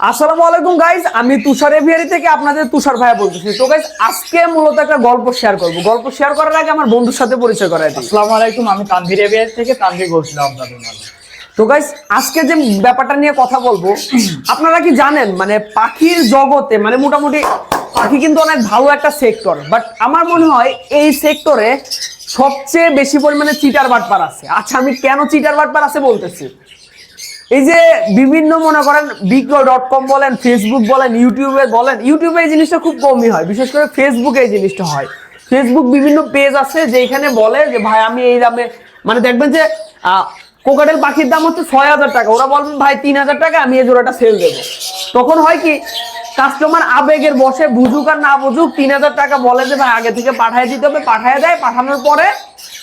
আসসালামু আলাইকুম গাইজ আমি তুষার এভিয়ারি থেকে আপনাদের তুষার ভাইয়া বলতেছি। তো গাইজ আজকে মূলত একটা গল্প শেয়ার করব। গল্প শেয়ার করার আগে আমার বন্ধুর সাথে পরিচয় করাই আসসালামু আলাইকুম আমি তানভীর এবিআই থেকে তানভীর বলছিলাম আপনাদের তো গাইজ আজকে যে ব্যাপারটা নিয়ে কথা বলব আপনারা কি জানেন মানে পাখির জগতে মানে মোটামুটি পাখি কিন্তু অনেক ভালো একটা সেক্টর বাট আমার মনে হয় এই সেক্টরে সবচেয়ে বেশি পরিমাণে চিটার বাটপার আছে। আচ্ছা আমি কেন চিটার বাটপার আছে বলতেছি? এই যে বিভিন্ন মনে করেন বিক্রয় ডট কম বলেন ফেসবুক বলেন ইউটিউবে বলেন ইউটিউবে এই জিনিসটা খুব কমই হয়। বিশেষ করে ফেসবুকে এই জিনিসটা হয়। ফেসবুক বিভিন্ন পেজ আছে যেখানে বলে যে, ভাই, আমি এই দামে মানে দেখবেন যে কোকাটেল পাখির দাম হচ্ছে ছয় হাজার টাকা। ওরা বলবেন ভাই, তিন হাজার টাকা, আমি এই জোড়াটা সেল দেবো। তখন হয় কি কাস্টমার আবেগের বসে বুঝুক আর না বুঝুক, তিন হাজার টাকা বলে যে, ভাই, আগে থেকে পাঠিয়ে দিতে হবে। পাঠিয়ে দেয়, পাঠানোর পরে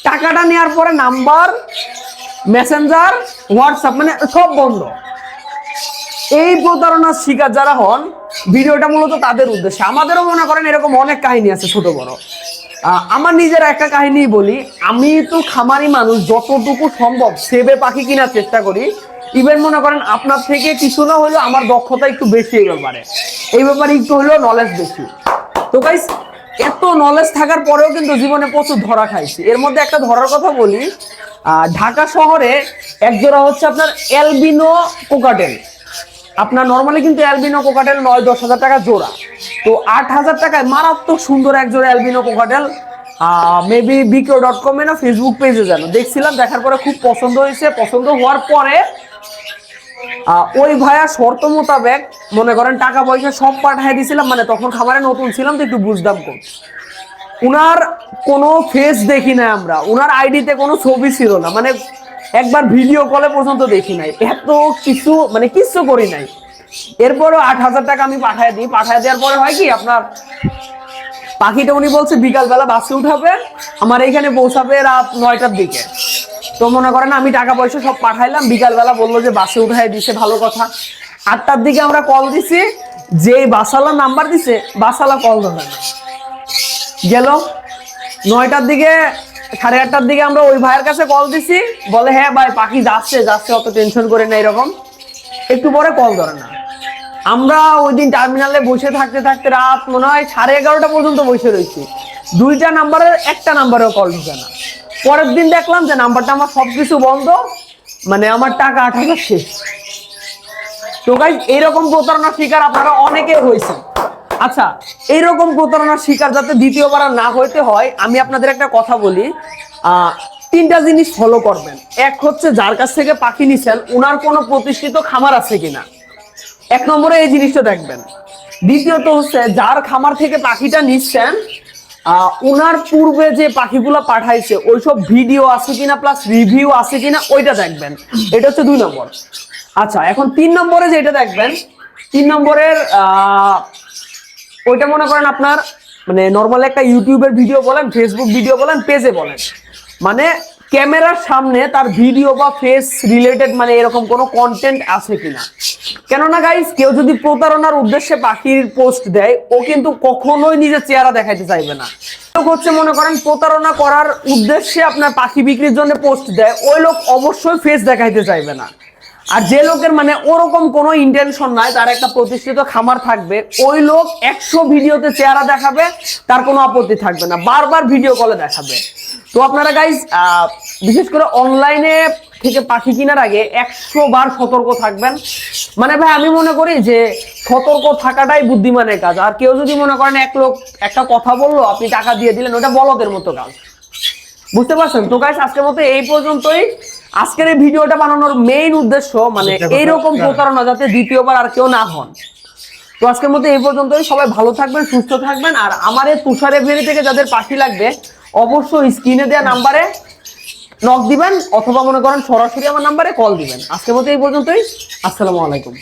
টাকাটা নেওয়ার পরে নাম্বার মেসেঞ্জার হোয়াটসঅ্যাপ মানে সব বন্ধ। এই প্রতারণার শিকার যারা হন, ভিডিওটা মূলত তাদের উদ্দেশ্যে। আমাদেরও মনে করেন এরকম অনেক কাহিনী আছে ছোট বড়। আমার নিজের একটা কাহিনী বলি। আমি তো খামারি মানুষ, যতটুকু সম্ভব সেবে পাখি কেনার চেষ্টা করি। ইভেন মনে করেন আপনার থেকে কিছু না হলেও আমার দক্ষতা একটু বেশি এই ব্যাপারে। এই ব্যাপারে একটু হলেও নলেজ বেশি। তো গাইস এত নলেজ থাকার পরেও কিন্তু জীবনে প্রচুর ধরা খাইছি। এর মধ্যে একটা ধরার কথা বলি। ঢাকা শহরে একজোড়া হচ্ছে আপনার এলবিনো কোকাটেল। আপনার নর্মালি কিন্তু অ্যালবিনো কোকাটেল নয়, দশ হাজার টাকা জোড়া। তো আট হাজার টাকায় মারাত্মক সুন্দর এক জোড়া albino cockatiel. Maybe BKO dot কমে না ফেসবুক পেজে যেন। দেখছিলাম, দেখার পরে খুব পছন্দ হয়েছে। পছন্দ হওয়ার পরে ওই ভাইয়া শর্ত মোতাবেক মনে করেন টাকা পয়সা সব পাঠিয়ে দিয়েছিলাম মানে তখন খাবারে নতুন ছিলাম, তো একটু বুঝতাম কম উনার কোনো ফেস দেখি নাই আমরা। উনার আইডিতে কোনো ছবি ছিল না। মানে একবার ভিডিও কলে পর্যন্ত দেখি নাই। এত কিছু মানে কিচ্ছু করি নাই। এরপরও আট হাজার টাকা আমি পাঠায় দিই। পাঠায় দেওয়ার পরে হয় কি, আপনার পাখিটা উনি বলছে, বিকালবেলা বাসে উঠাবে, আমার এইখানে পৌঁছাবে রাত নয়টার দিকে। তো মনে করেন আমি টাকা পয়সা সব পাঠাইলাম। বিকালবেলা বলল যে, বাসে উঠাই দিছে, ভালো কথা। আটটার দিকে আমরা কল দিছি। যে বাসালা নাম্বার দিছে বাসালা কল ধরে না। গেল। নয়টার দিকে, সাড়ে আটটার দিকে আমরা ওই ভাইয়ের কাছে কল দিছি। বলে হ্যাঁ ভাই, পাখি যাচ্ছে যাচ্ছে, অত টেনশন করে না এরকম। একটু পরে কল ধরে না। আমরা ওই দিন টার্মিনালে বসে থাকতে থাকতে রাত মনে হয় সাড়ে এগারোটা পর্যন্ত বসে রয়েছি। দুইটা নাম্বারের একটা নাম্বারেও কল ঢুকে না। পরের দিন দেখলাম যে নাম্বারটা আমার সব কিছু বন্ধ। মানে আমার টাকা হাজার শেষ। তো গাইজ এইরকম প্রতারণার শিকার আপনারা অনেকে হয়েছেন। আচ্ছা এইরকম প্রতারণার শিকার যাতে দ্বিতীয়বার না হইতে হয়, আমি আপনাদের একটা কথা বলি। তিনটা জিনিস ফলো করবেন। এক হচ্ছে যার কাছ থেকে পাখি নিছেন ওনার কোনো প্রতিষ্ঠিত খামার আছে কিনা। এক নম্বরে এই জিনিসটা দেখবেন। দ্বিতীয়ত হচ্ছে যার খামার থেকে পাখিটা নিচ্ছেন উনার পূর্বে যে পাখিগুলো পাঠাইছে, ওইসব ভিডিও আছে কিনা প্লাস রিভিউ আছে কিনা, ওইটা দেখবেন। এটা হচ্ছে দুই নম্বর। আচ্ছা এখন তিন নম্বরে যেটা দেখবেন, তিন নম্বরের ওইটা মনে করেন আপনার মানে নর্মাল একটা ইউটিউবের ভিডিও বলেন ফেসবুক ভিডিও বলেন পেজে বলেন। মানে ক্যামেরার সামনে তার ভিডিও বা ফেস রিলেটেড মানে এরকম কোনো কন্টেন্ট আছে কিনা। কেননা গাইস কেউ যদি প্রতারণার উদ্দেশ্যে পাখির পোস্ট দেয়, ও কিন্তু কখনোই নিজের চেহারা দেখাইতে চাইবে না। লোক হচ্ছে মনে করেন প্রতারণা করার উদ্দেশ্যে আপনার পাখি বিক্রির জন্য পোস্ট দেয়, ওই লোক অবশ্যই ফেস দেখাইতে চাইবে না। আর যে লোকের মানে ওরকম কোনো ইন্টেনশন নাই, তার একটা প্রতিষ্ঠিত খামার থাকবে, ওই লোক একশো ভিডিওতে চেহারা দেখাবে, তার কোনো আপত্তি থাকবে না, বারবার ভিডিও কলে দেখাবে। তো আপনারা গাইজ বিশেষ করে অনলাইনে থেকে পাখি কেনার আগে একশো বার সতর্ক থাকবেন। মানে ভাই, আমি মনে করি যে সতর্ক থাকাটাই বুদ্ধিমানের কাজ। আর কেউ যদি মনে করেন এক লোক একটা কথা বলল, আপনি টাকা দিয়ে দিলেন, ওটা বলদের মতো কাজ। বুঝতে পারছেন? তো গাইস আজকের মতো এই পর্যন্তই। আজকের এই ভিডিওটা বানানোর মেইন উদ্দেশ্য মানে এইরকম প্রতারণা যাতে দ্বিতীয়বার আর কেউ না হন। তো আজকের মধ্যে এই পর্যন্তই। সবাই ভালো থাকবেন সুস্থ থাকবেন। আর আমার এই তুষার ভেরি থেকে যাদের পাখি লাগবে অবশ্যই স্ক্রিনে দেওয়া নাম্বারে নক দিবেন অথবা মনে করেন সরাসরি আমার নাম্বারে কল দিবেন। আজকের মধ্যে এই পর্যন্তই। আসসালামু আলাইকুম।